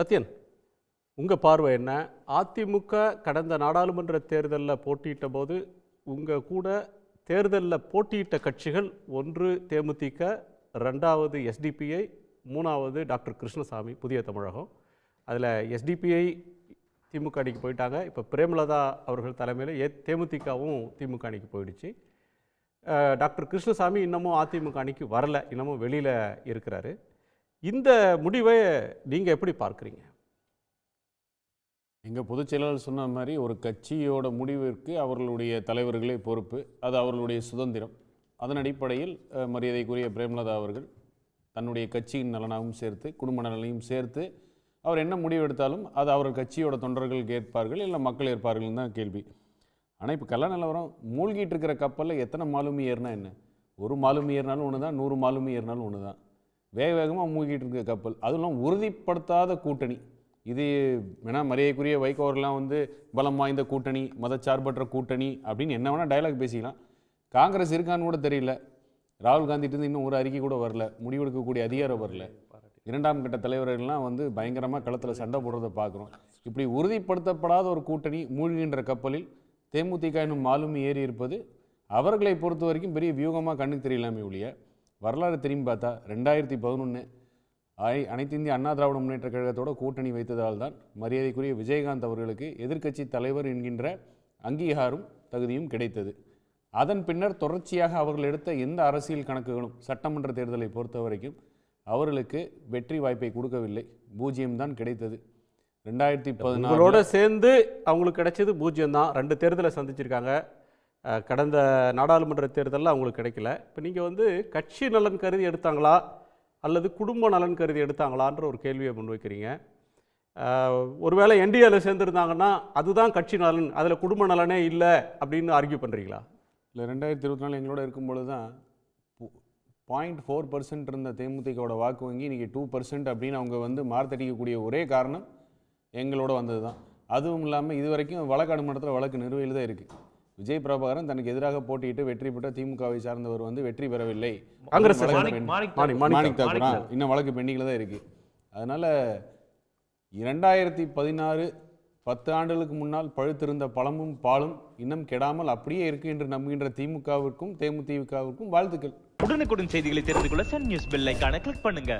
சத்யன் உங்கள் பார்வை என்ன? அதிமுக கடந்த நாடாளுமன்ற தேர்தலில் போட்டியிட்ட போது உங்கள் கூட தேர்தலில் போட்டியிட்ட கட்சிகள் ஒன்று தேமுதிக ரெண்டாவது எஸ்டிபிஐ மூணாவது டாக்டர் கிருஷ்ணசாமி புதிய தமிழகம். அதில் எஸ்டிபிஐ திமுக அணிக்கு போயிட்டாங்க. இப்போ பிரேமலதா அவர்கள் தலைமையில் ஏ தேமுதிகவும் திமுக அணிக்கு போயிடுச்சு. டாக்டர் கிருஷ்ணசாமி இன்னமும் அதிமுக அணிக்கு வரல. இன்னமும் வெளியில் இருக்கிறாரு. இந்த முடிவை நீங்கள் எப்படி பார்க்குறீங்க? எங்கள் பொதுச் செயலாளர் சொன்ன மாதிரி ஒரு கட்சியோட முடிவிற்கு அவர்களுடைய தலைவர்களே பொறுப்பு அது அவர்களுடைய சுதந்திரம். அதன் அடிப்படையில் மரியாதைக்குரிய பிரேமலதா அவர்கள் தன்னுடைய கட்சியின் நலனாகவும் சேர்த்து குடும்ப நலனையும் சேர்த்து அவர் என்ன முடிவு எடுத்தாலும் அது அவர் கட்சியோட தொண்டர்கள் கேட்பார்கள் இல்லை மக்கள் ஏற்பார்கள்னு தான் கேள்வி. ஆனால் இப்போ கள்ள நிலவரம் மூழ்கிட்டு இருக்கிற கப்பலில் எத்தனை மாலுமி ஏறினா என்ன? ஒரு மாலுமி ஏறினாலும் ஒன்று தான் நூறு மாலுமி ஏறினாலும் ஒன்று தான் வேக வேகமாக மூழ்கிட்டு இருக்க கப்பல். அதுவும் உறுதிப்படுத்தாத கூட்டணி. இது வேணா மரியாதைக்குரிய வைகோவர்லாம் வந்து பலம் வாய்ந்த கூட்டணி மதச்சார்பற்ற கூட்டணி அப்படின்னு என்ன வேணால் டயலாக் பேசிக்கலாம். காங்கிரஸ் இருக்கான்னு கூட தெரியல. ராகுல் காந்திட்டு இன்னும் ஒரு அறிக்கை கூட வரல. முடிவெடுக்கக்கூடிய அதிகாரம் வரல. இரண்டாம் கட்ட தலைவர்கள்லாம் வந்து பயங்கரமாக களத்தில் சண்டை போடுறதை பார்க்குறோம். இப்படி உறுதிப்படுத்தப்படாத ஒரு கூட்டணி மூழ்கின்ற கப்பலில் தேமுதிக என்னும் மாலுமி ஏறி இருப்பது அவர்களை பொறுத்த வரைக்கும் பெரிய வியூகமாக கண்ணுக்கு தெரியலாமே ஒழிய வரலாறு திரும்பி பார்த்தா ரெண்டாயிரத்தி பதினொன்று ஐ அனைத்து இந்திய அண்ணா திராவிட முன்னேற்ற கழகத்தோட கூட்டணி வைத்ததால் தான் மரியாதைக்குரிய விஜயகாந்த் அவர்களுக்கு எதிர்க்கட்சி தலைவர் என்கின்ற அங்கீகாரம் தகுதியும் கிடைத்தது. அதன் பின்னர் தொடர்ச்சியாக அவர்கள் எடுத்த எந்த அரசியல் கணக்குகளும் சட்டமன்ற தேர்தலை பொறுத்த வரைக்கும் அவர்களுக்கு வெற்றி வாய்ப்பை கொடுக்கவில்லை. பூஜ்ஜியம் தான் கிடைத்தது. ரெண்டாயிரத்தி பதினாலோட சேர்ந்து அவங்களுக்கு கிடைச்சது பூஜ்ஜியம் தான் ரெண்டு தேர்தலை சந்திச்சிருக்காங்க. கடந்த நாடாளுமன்ற தேர்தலில் அவங்களுக்கு கிடைக்கல. இப்போ நீங்கள் வந்து கட்சி நலன் கருதி எடுத்தாங்களா? அல்லது குடும்ப நலன் கருதி எடுத்தாங்களான்ற ஒரு கேள்வியை முன்வைக்கிறீங்க. ஒருவேளை என்டிஏல சேர்ந்துருந்தாங்கன்னா அதுதான் கட்சி நலன் அதில் குடும்ப நலனே இல்லை அப்படின்னு ஆர்கியூ பண்ணுறீங்களா இல்லை ரெண்டாயிரத்தி இருபத்தி நாலு எங்களோட இருக்கும்பொழுது தான் பாயிண்ட் ஃபோர் பர்சன்ட் இருந்த தேமுதிகவோட வாக்கு வங்கி இன்றைக்கி டூ பர்சன்ட் அப்படின்னு அவங்க வந்து மார்த்தடிக்கக்கூடிய ஒரே காரணம் எங்களோட வந்தது தான் அதுவும் இல்லாமல் இது வரைக்கும் வழக்கு மன்றத்தில் வழக்கு நிறுவையில் தான் இருக்குது விஜய் பிரபாகரன் தனக்கு எதிராக போட்டியிட்டு வெற்றி பெற்ற திமுகவை சார்ந்தவர் வந்து வெற்றி பெறவில்லை. காங்கிரஸ் மாணிக்- தாக்கூர். இன்னும் வழக்கு பெண்டிங்கில் தான் இருக்குது அதனால் இரண்டாயிரத்தி பதினாறு பத்து ஆண்டுகளுக்கு முன்னால் பழுத்திருந்த பழமும் பாலும் இன்னும் கெடாமல் அப்படியே இருக்கு என்று நம்புகின்ற திமுகவிற்கும் தேமுதிகவிற்கும் வாழ்த்துக்கள். உடனுக்குடன் செய்திகளை தெரிந்து கொள்ள சன் நியூஸ் பெல் ஐகானை கிளிக் பண்ணுங்க.